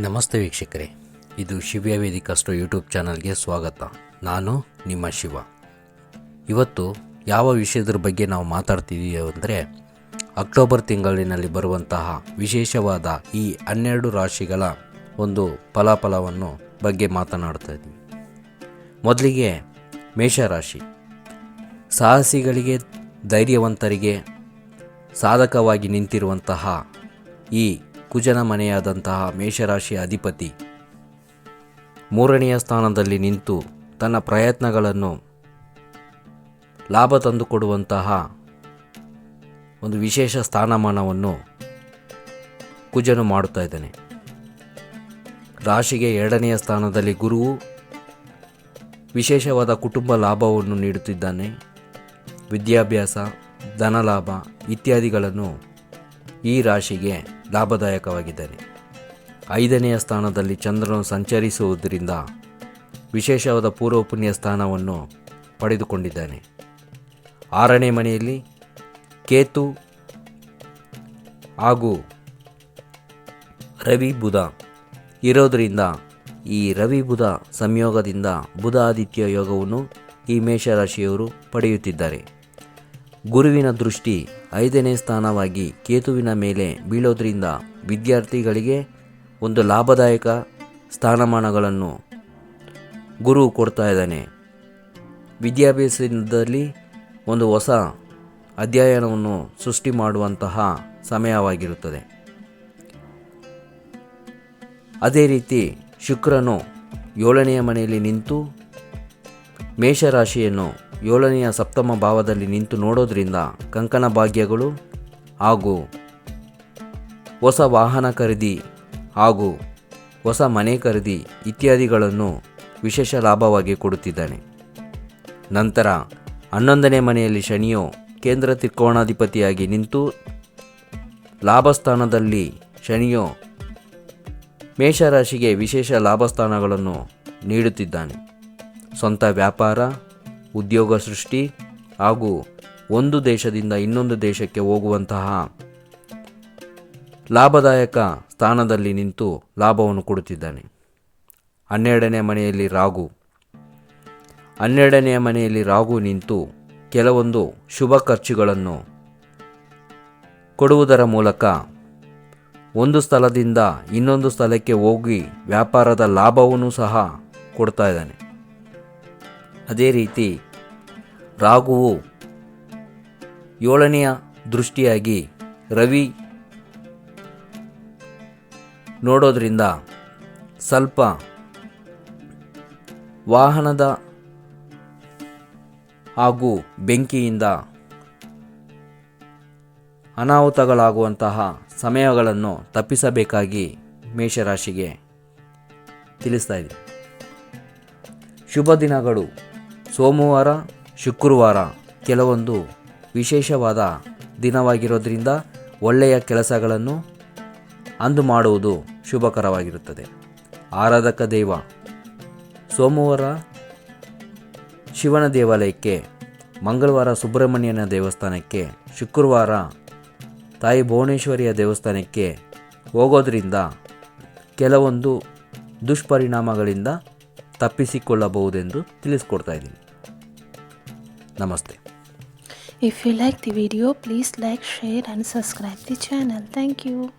ನಮಸ್ತೆ ವೀಕ್ಷಕರೇ. ಇದು ಶಿವ್ಯ ವೇದಿಕಷ್ಟು ಯೂಟ್ಯೂಬ್ ಚಾನಲ್ಗೆ ಸ್ವಾಗತ. ನಾನು ನಿಮ್ಮ ಶಿವ. ಇವತ್ತು ಯಾವ ವಿಷಯದ ಬಗ್ಗೆ ನಾವು ಮಾತಾಡ್ತಿದ್ದೀವಿ ಅಂದರೆ, ಅಕ್ಟೋಬರ್ ತಿಂಗಳಿನಲ್ಲಿ ಬರುವಂತಹ ವಿಶೇಷವಾದ ಈ ಹನ್ನೆರಡು ರಾಶಿಗಳ ಒಂದು ಫಲಾಫಲವನ್ನು ಬಗ್ಗೆ ಮಾತನಾಡ್ತಾ ಇದ್ದೀನಿ. ಮೊದಲಿಗೆ ಮೇಷರಾಶಿ. ಸಾಹಸಿಗಳಿಗೆ, ಧೈರ್ಯವಂತರಿಗೆ ಸಾಧಕವಾಗಿ ನಿಂತಿರುವಂತಹ ಈ ಕುಜನ ಮನೆಯಾದಂತಹ ಮೇಷರಾಶಿಯ ಅಧಿಪತಿ. ಮೂರನೆಯ ಸ್ಥಾನದಲ್ಲಿ ನಿಂತು ತನ್ನ ಪ್ರಯತ್ನಗಳನ್ನು ಲಾಭ ತಂದುಕೊಡುವಂತಹ ಒಂದು ವಿಶೇಷ ಸ್ಥಾನಮಾನವನ್ನು ಕುಜನು ಮಾಡುತ್ತಾ ಇದ್ದಾನೆ. ರಾಶಿಗೆ ಎರಡನೆಯ ಸ್ಥಾನದಲ್ಲಿ ಗುರುವು ವಿಶೇಷವಾದ ಕುಟುಂಬ ಲಾಭವನ್ನು ನೀಡುತ್ತಿದ್ದಾನೆ. ವಿದ್ಯಾಭ್ಯಾಸ, ಧನಲಾಭ ಇತ್ಯಾದಿಗಳನ್ನು ಈ ರಾಶಿಗೆ ಲಾಭದಾಯಕವಾಗಿದ್ದಾನೆ ಐದನೆಯ ಸ್ಥಾನದಲ್ಲಿ ಚಂದ್ರನು ಸಂಚರಿಸುವುದರಿಂದ ವಿಶೇಷವಾದ ಪೂರ್ವ ಪುಣ್ಯ ಸ್ಥಾನವನ್ನು ಪಡೆದುಕೊಂಡಿದ್ದಾನೆ. ಆರನೇ ಮನೆಯಲ್ಲಿ ಕೇತು ಹಾಗೂ ರವಿ ಬುಧ ಇರೋದರಿಂದ ಈ ರವಿ ಬುಧ ಸಂಯೋಗದಿಂದ ಬುಧ ಆದಿತ್ಯ ಯೋಗವನ್ನು ಈ ಮೇಷರಾಶಿಯವರು ಪಡೆಯುತ್ತಿದ್ದಾರೆ. ಗುರುವಿನ ದೃಷ್ಟಿ ಐದನೇ ಸ್ಥಾನವಾಗಿ ಕೇತುವಿನ ಮೇಲೆ ಬೀಳೋದ್ರಿಂದ ವಿದ್ಯಾರ್ಥಿಗಳಿಗೆ ಒಂದು ಲಾಭದಾಯಕ ಸ್ಥಾನಮಾನಗಳನ್ನು ಗುರು ಕೊಡ್ತಾ ಇದ್ದಾನೆ. ವಿದ್ಯಾಭ್ಯಾಸದಲ್ಲಿ ಒಂದು ಹೊಸ ಅಧ್ಯಯನವನ್ನು ಸೃಷ್ಟಿ ಮಾಡುವಂತಹ ಸಮಯವಾಗಿರುತ್ತದೆ. ಅದೇ ರೀತಿ ಶುಕ್ರನು ಏಳನೆಯ ಮನೆಯಲ್ಲಿ ನಿಂತು ಮೇಷರಾಶಿಯನ್ನು ಏಳನೆಯ ಸಪ್ತಮ ಭಾವದಲ್ಲಿ ನಿಂತು ನೋಡೋದ್ರಿಂದ ಕಂಕಣ ಭಾಗ್ಯಗಳು ಹಾಗೂ ಹೊಸ ವಾಹನ ಖರೀದಿ ಹಾಗೂ ಹೊಸ ಮನೆ ಖರೀದಿ ಇತ್ಯಾದಿಗಳನ್ನು ವಿಶೇಷ ಲಾಭವಾಗಿ ಕೊಡುತ್ತಿದ್ದಾನೆ. ನಂತರ ಹನ್ನೊಂದನೇ ಮನೆಯಲ್ಲಿ ಶನಿಯು ಕೇಂದ್ರ ತ್ರಿಕೋಣಾಧಿಪತಿಯಾಗಿ ನಿಂತು ಲಾಭಸ್ಥಾನದಲ್ಲಿ ಶನಿಯು ಮೇಷರಾಶಿಗೆ ವಿಶೇಷ ಲಾಭಸ್ಥಾನಗಳನ್ನು ನೀಡುತ್ತಿದ್ದಾನೆ. ಸ್ವಂತ ವ್ಯಾಪಾರ, ಉದ್ಯೋಗ ಸೃಷ್ಟಿ ಹಾಗೂ ಒಂದು ದೇಶದಿಂದ ಇನ್ನೊಂದು ದೇಶಕ್ಕೆ ಹೋಗುವಂತಹ ಲಾಭದಾಯಕ ಸ್ಥಾನದಲ್ಲಿ ನಿಂತು ಲಾಭವನ್ನು ಕೊಡುತ್ತಿದ್ದಾನೆ. ಹನ್ನೆರಡನೇ ಮನೆಯಲ್ಲಿ ರಾಗು ಹನ್ನೆರಡನೆಯ ಮನೆಯಲ್ಲಿ ರಾಗು ನಿಂತು ಕೆಲವೊಂದು ಶುಭ ಖರ್ಚುಗಳನ್ನು ಕೊಡುವುದರ ಮೂಲಕ ಒಂದು ಸ್ಥಳದಿಂದ ಇನ್ನೊಂದು ಸ್ಥಳಕ್ಕೆ ಹೋಗಿ ವ್ಯಾಪಾರದ ಲಾಭವನ್ನು ಸಹ ಕೊಡ್ತಾ ಇದ್ದಾನೆ. ಅದೇ ರೀತಿ ರಾಗುವು ಏಳನೆಯ ದೃಷ್ಟಿಯಾಗಿ ರವಿ ನೋಡೋದ್ರಿಂದ ಸ್ವಲ್ಪ ವಾಹನದ ಹಾಗೂ ಬೆಂಕಿಯಿಂದ ಅನಾಹುತಗಳಾಗುವಂತಹ ಸಮಯಗಳನ್ನು ತಪ್ಪಿಸಬೇಕಾಗಿ ಮೇಷರಾಶಿಗೆ ತಿಳಿಸ್ತಾ ಇದೆ ಶುಭ ದಿನಗಳು. ಸೋಮವಾರ, ಶುಕ್ರವಾರ ಕೆಲವೊಂದು ವಿಶೇಷವಾದ ದಿನವಾಗಿರೋದ್ರಿಂದ ಒಳ್ಳೆಯ ಕೆಲಸಗಳನ್ನು ಅಂದು ಮಾಡುವುದು ಶುಭಕರವಾಗಿರುತ್ತದೆ. ಆರಾಧಕ ದೇವ, ಸೋಮವಾರ ಶಿವನ ದೇವಾಲಯಕ್ಕೆ, ಮಂಗಳವಾರ ಸುಬ್ರಹ್ಮಣ್ಯನ ದೇವಸ್ಥಾನಕ್ಕೆ, ಶುಕ್ರವಾರ ತಾಯಿ ಭುವನೇಶ್ವರಿಯ ದೇವಸ್ಥಾನಕ್ಕೆ ಹೋಗೋದ್ರಿಂದ ಕೆಲವೊಂದು ದುಷ್ಪರಿಣಾಮಗಳಿಂದ ತಪ್ಪಿಸಿಕೊಳ್ಳಬಹುದೆಂದು ತಿಳಿಸ್ಕೊಡ್ತಾ ಇದ್ದೀನಿ ನಮಸ್ತೆ if you like the video please like, share and subscribe the channel. Thank you.